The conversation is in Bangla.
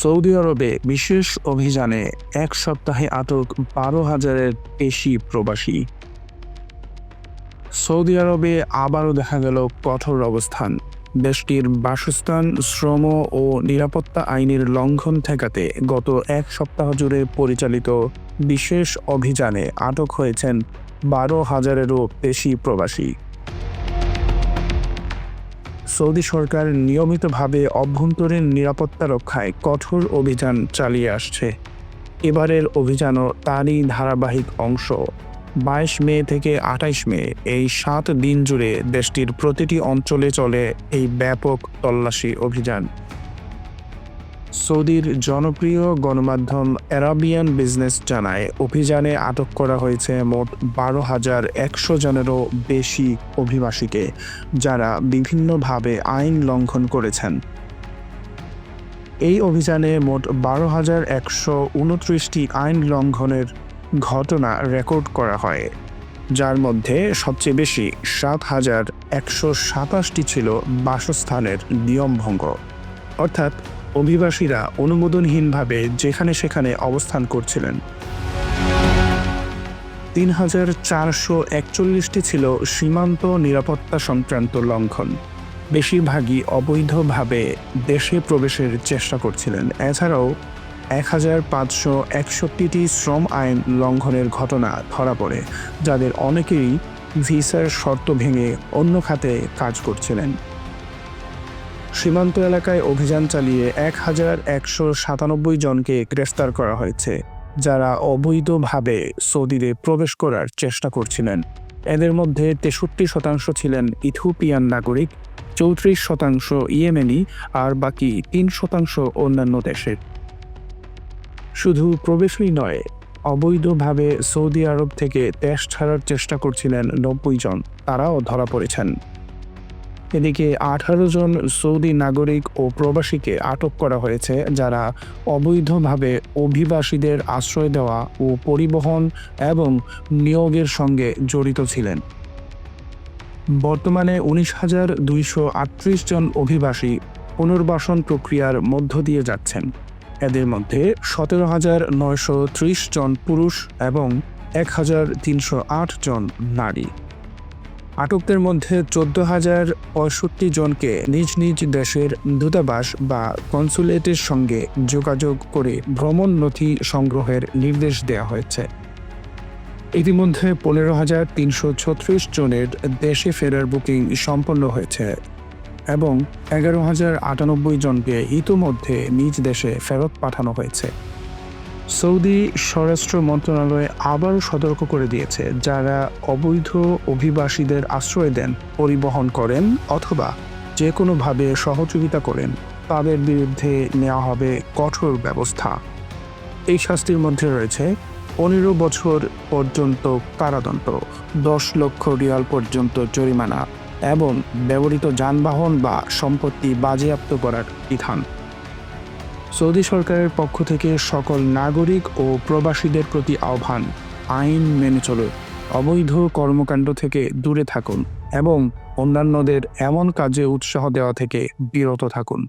সৌদি আরবে বিশেষ অভিযানে এক সপ্তাহে আটক বারো হাজারের বেশি প্রবাসী। সৌদি আরবে আবারও দেখা গেল কঠোর অবস্থান। দেশটির বাসস্থান, শ্রম ও নিরাপত্তা আইনের লঙ্ঘন ঠেকাতে গত এক সপ্তাহ জুড়ে পরিচালিত বিশেষ অভিযানে আটক হয়েছেন বারো হাজারেরও বেশি প্রবাসী। সৌদি সরকার নিয়মিতভাবে অভ্যন্তরীণ নিরাপত্তা রক্ষায় কঠোর অভিযান চালিয়ে আসছে। এবারের অভিযানও তারই ধারাবাহিক অংশ। বাইশ মে থেকে আঠাইশ মে এই সাত দিন জুড়ে দেশটির প্রতিটি অঞ্চলে চলে এই ব্যাপক তল্লাশি অভিযান। সৌদির জনপ্রিয় গণমাধ্যম অ্যারাবিয়ান বিজনেস জানায়, অভিযানে আটক করা হয়েছে মোট বারো হাজার একশো জনেরও বেশি অভিবাসীকে, যারা বিভিন্নভাবে আইন লঙ্ঘন করেছেন। এই অভিযানে মোট বারো হাজার একশো উনত্রিশটি আইন লঙ্ঘনের ঘটনা রেকর্ড করা হয়, যার মধ্যে সবচেয়ে বেশি সাত হাজার একশো সাতাশটি ছিল বাসস্থানের নিয়মভঙ্গ। অর্থাৎ অভিবাসীরা অনুমোদনহীনভাবে যেখানে সেখানে অবস্থান করছিলেন। তিন হাজার চারশো একচল্লিশটি ছিল সীমান্ত নিরাপত্তা সংক্রান্ত লঙ্ঘন। বেশিরভাগই অবৈধভাবে দেশে প্রবেশের চেষ্টা করছিলেন। এছাড়াও এক হাজার পাঁচশো একষট্টিটি শ্রম আইন লঙ্ঘনের ঘটনা ধরা পড়ে, যাদের অনেকেই ভিসার শর্ত ভেঙে অন্য খাতে কাজ করছিলেন। সীমান্ত এলাকায় অভিযান চালিয়ে এক হাজার একশো সাতানব্বই জনকে গ্রেফতার করা হয়েছে, যারা অবৈধভাবে সৌদিতে প্রবেশ করার চেষ্টা করছিলেন। এদের মধ্যে তেষট্টি শতাংশ ছিলেন ইথিওপিয়ান নাগরিক, চৌত্রিশ শতাংশ ইয়েমেনি আর বাকি তিন শতাংশ অন্যান্য দেশের। শুধু প্রবেশই নয়, অবৈধভাবে সৌদি আরব থেকে দেশ ছাড়ার চেষ্টা করছিলেন নব্বই জন, তারাও ধরা পড়েছেন। এদিকে আঠারো জন সৌদি নাগরিক ও প্রবাসীকে আটক করা হয়েছে, যারা অবৈধভাবে অভিবাসীদের আশ্রয় দেওয়া ও পরিবহন এবং নিয়োগের সঙ্গে জড়িত ছিলেন। বর্তমানে উনিশ হাজার দুইশো আটত্রিশ জন অভিবাসী পুনর্বাসন প্রক্রিয়ার মধ্য দিয়ে যাচ্ছেন। এদের মধ্যে সতেরো হাজার নয়শো ত্রিশ জন পুরুষ এবং এক হাজার তিনশো আট জন নারী। আটকদের মধ্যে চোদ্দ হাজার পঁয়ষট্টি জনকে নিজ নিজ দেশের দূতাবাস বা কনসুলেটের সঙ্গে যোগাযোগ করে ভ্রমণ নথি সংগ্রহের নির্দেশ দেওয়া হয়েছে। ইতিমধ্যে পনেরো হাজার তিনশো ছত্রিশ জনের দেশে ফেরার বুকিং সম্পন্ন হয়েছে এবং এগারো হাজার আটানব্বই জনকে ইতোমধ্যে নিজ দেশে ফেরত পাঠানো হয়েছে। সৌদি স্বরাষ্ট্র মন্ত্রণালয় আবারও সতর্ক করে দিয়েছে, যারা অবৈধ অভিবাসীদের আশ্রয় দেন, পরিবহন করেন অথবা যে কোনোভাবে সহযোগিতা করেন, তাদের বিরুদ্ধে নেওয়া হবে কঠোর ব্যবস্থা। এই শাস্তির মধ্যে রয়েছে পনেরো বছর পর্যন্ত কারাদণ্ড, দশ লক্ষ রিয়াল পর্যন্ত জরিমানা এবং ব্যবহৃত যানবাহন বা সম্পত্তি বাজেয়াপ্ত করার বিধান। সৌদি সরকারের পক্ষ থেকে সকল নাগরিক ও প্রবাসীদের প্রতি আহ্বান, আইন মেনে চলুন, অবৈধ কর্মকাণ্ড থেকে দূরে থাকুন এবং অন্যান্যদের এমন কাজে উৎসাহ দেওয়া থেকে বিরত থাকুন।